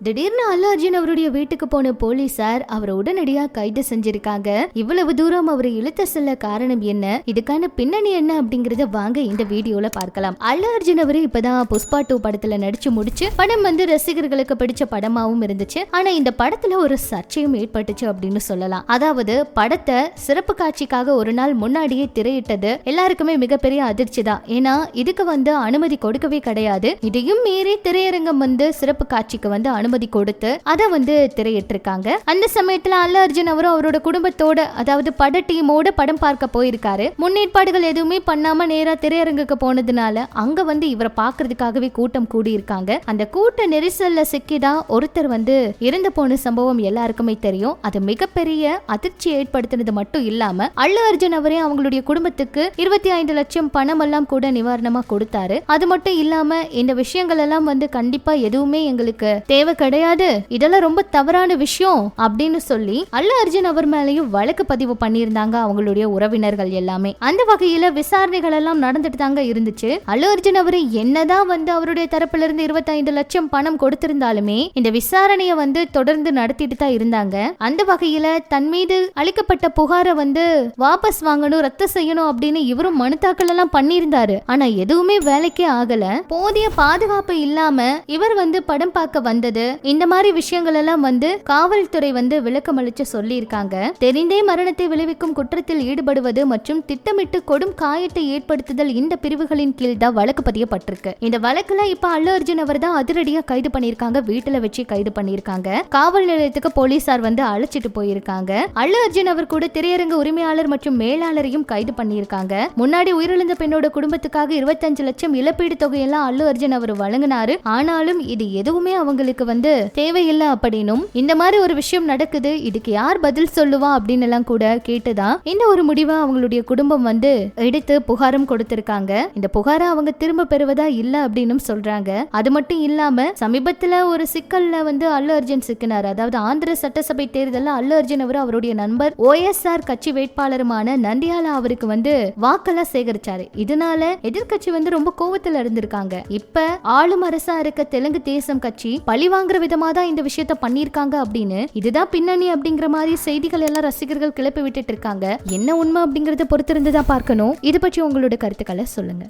திடீர்னு அல்லு அர்ஜுன் அவருடைய வீட்டுக்கு போன போலீசார் அவரை உடனடியா கைது செஞ்சிருக்காங்க. இவ்வளவு தூரம் அவரை இழுத்த செல்ல காரணம் என்ன? இதுக்கான பின்னணி என்ன அப்படிங்கறத வாங்க இந்த வீடியோல பார்க்கலாம். அல்லு அர்ஜுன் அவரு இப்பதான் புஷ்பா டூ படத்துல நடிச்சு முடிச்சு படம் வந்து ரசிகர்களுக்கு பிடிச்ச படமாவும் இருந்துச்சு. ஆனா இந்த படத்துல ஒரு சர்ச்சையும் ஏற்பட்டுச்சு அப்படின்னு சொல்லலாம். அதாவது படத்தை சிறப்பு காட்சிக்காக ஒரு நாள் முன்னாடியே திரையிட்டது எல்லாருக்குமே மிகப்பெரிய அதிர்ச்சி தான். ஏன்னா இதுக்கு வந்து அனுமதி கொடுக்கவே கிடையாது. இதையும் மீறி திரையரங்கம் வந்து சிறப்பு காட்சிக்கு வந்து அனுமதி கொடுத்து அதை வந்து திரையிட்டிருக்காங்க. அந்த சமயத்துல அல்ல அர்ஜுன் அவரும் அவரோட குடும்பத்தோட அதாவது பட டீமோட படம் பார்க்க போயிருக்காரு. முன்னேற்பாடுகள் எதுவுமே பண்ணாம நேரா திரையரங்குக்கு போனதுனால அங்க வந்து இவரை பாக்குறதுக்காகவே கூட்டம் கூடியிருக்காங்க. அந்த கூட்ட நெரிசல்ல சிக்கிதான் ஒருத்தர் வந்து இறந்து போன சம்பவம் எல்லாருக்குமே தெரியும். அது மிகப்பெரிய அதிர்ச்சி ஏற்படுத்தினது மட்டும் இல்லாம அல்லு அர்ஜுன் அவரே அவங்களுடைய குடும்பத்துக்கு இருபத்தி ஐந்து லட்சம் பணம் எல்லாம் கூட நிவாரணமா கொடுத்தாரு. அது மட்டும் இல்லாம இந்த விஷயங்கள் எல்லாம் வந்து கண்டிப்பா எதுவுமே எங்களுக்கு தேவை கிடையாது. இதெல்லாம் ரொம்ப தவறான விஷயம் அப்படின்னு சொல்லி அல்லு அர்ஜுன் அவர் மேலேயும் வழக்கு பதிவு பண்ணியிருந்தாங்க அவங்களுடைய உறவினர்கள் எல்லாமே. அந்த வகையில விசாரணைகள் எல்லாம் நடந்துட்டு தாங்க இருந்துச்சு. அல்லு அர்ஜுன் அவரு என்னதான் வந்து அவருடைய தரப்புல இருந்து இருபத்தைந்து லட்சம் பணம் கொடுத்திருந்தாலுமே இந்த விசாரணையை வந்து தொடர்ந்து நடத்திட்டு தான் இருந்தாங்க. அந்த வகையில தன் மீது அளிக்கப்பட்ட புகாரை வந்து வாபஸ் வாங்கணும் ரத்து செய்யணும் அப்படின்னு இவரும் மனு தாக்கல் எல்லாம் பண்ணியிருந்தாரு. ஆனா எதுவுமே வேலைக்கே ஆகல. போதிய பாதுகாப்பு இல்லாம இவர் வந்து படம் பார்க்க வந்தது இந்த மாதிரி விஷயங்கள் எல்லாம் வந்து காவல்துறை வந்து விளக்கம் அளிச்சு சொல்லியிருக்காங்க. தெரிந்தே மரணத்தை விளைவிக்கும் குற்றத்தில் ஈடுபடுவது மற்றும் திட்டமிட்டு கொடும் காயத்தை ஏற்படுத்துதல் இந்த பிரிவுகளின் கீழ் தான் வழக்கு பதியப்பட்டிருக்கு. இந்த வழக்குல இப்ப அல்லு அர்ஜுன் அவர் தான் அதிரடியா கைது பண்ணியிருக்காங்க வீட்டுல வச்சு கைது பண்ணியிருக்காங்க. காவல் நிலையத்துக்கு போலீசார் வந்து அழைச்சிட்டு போயிருக்காங்க. அல்லு அர்ஜுன் அவர் கூட திரையரங்க உரிமையாளர் மற்றும் மேலாளரையும் கைது பண்ணியிருக்காங்க. முன்னாடி உயிரிழந்த பெண்ணோட குடும்பத்துக்காக இருபத்தஞ்சு லட்சம் இழப்பீடு தொகையெல்லாம் அல்லு அர்ஜுன் அவர் வழங்கினாரு. ஆனாலும் இது எதுவுமே அவங்களுக்கு வந்து தேவையில்லை அப்படின்னும் இந்த மாதிரி ஒரு விஷயம் நடக்குது இதுக்கு யார் பதில் சொல்லுவா? அப்படின்னு எல்லாம் கூட கேட்டுதான் இந்த ஒரு முடிவை அவங்களுடைய குடும்பம் வந்து எடுத்து புகாரும் கொடுத்திருக்காங்க. இந்த புகாரை அவங்க திரும்ப பெறுவதா இல்ல அப்படின்னு சொல்றாங்க. அது மட்டும் இல்லாம சமீபத்துல ஒரு சிக்கல்ல வந்து அல்லு அர்ஜுன் சிக்கினார். அதாவது ஆந்திர சட்டசபை தேர்தலில் அல்லு அர்ஜுன் அவர் அவருடைய நண்பர் ஓஎஸ்ஆர் கட்சி வேட்பாளருமான நந்தியாலா அவருக்கு வந்து வாக்கெல்லாம் சேகரிச்சாரு. இதனால எதிர்க்கட்சி வந்து ரொம்ப கோவத்துல இருந்திருக்காங்க. இப்ப ஆளும் அரசா இருக்க தெலுங்கு தேசம் கட்சி பழி வாங்குற விதமா தான் இந்த விஷயத்த பண்ணிருக்காங்க அப்படின்னு. இதுதான் பின்னணி அப்படிங்கிற மாதிரி செய்திகள் எல்லாம் ரசிகர்கள் கிளப்பி விட்டுட்டு இருக்காங்க. என்ன உண்மை அப்படிங்கறத பொறுத்திருந்து தான் பார்க்கணும். இது பற்றி உங்களோட கருத்துக்களை சொல்லுங்க.